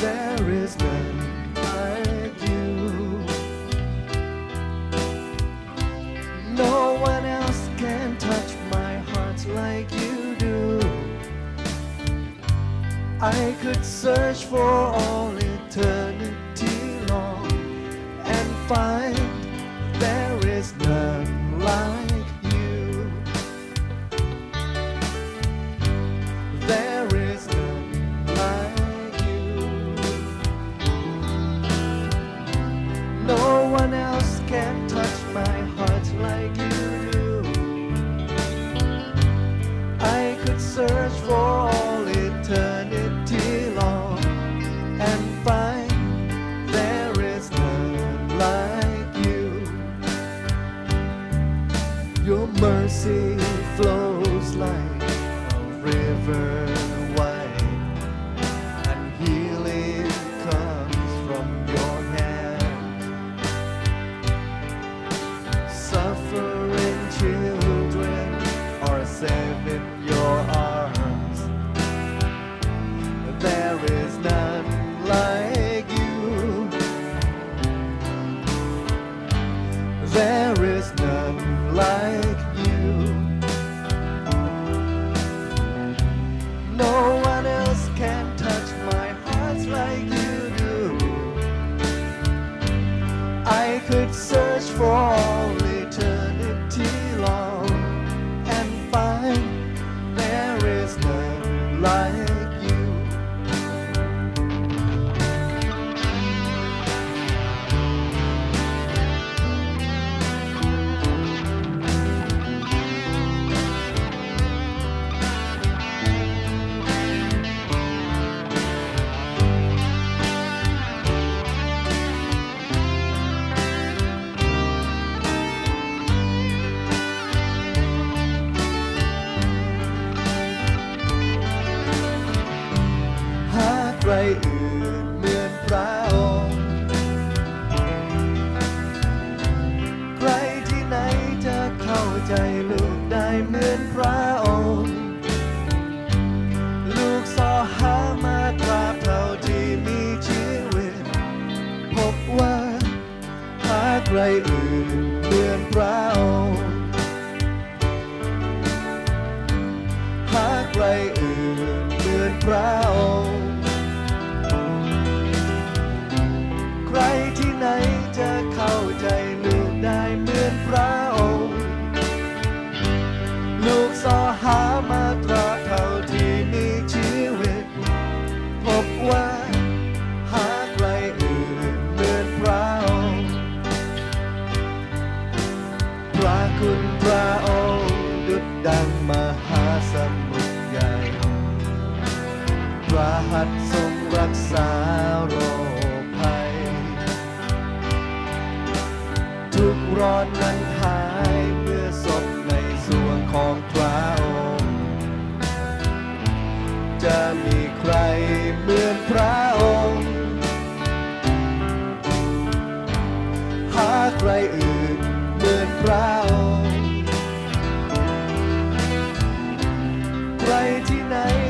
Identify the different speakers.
Speaker 1: There is none like you. No one else can touch my heart like you do. I could search for all eternity could search for ใจลูกได้เหมือนพระองค์ ลูกสอหามาตราบเท่าที่มีชีวิต พบว่าหาใครอื่นเหมือนพระองค์หาใครอื่นเหมือนพระองค์ ระองค์ดุดดังมหาสมุทรใหญ่พระหัตถ์ทรงรักษาโรคภัย ทุกร้อนนั้นหา ที่ไหน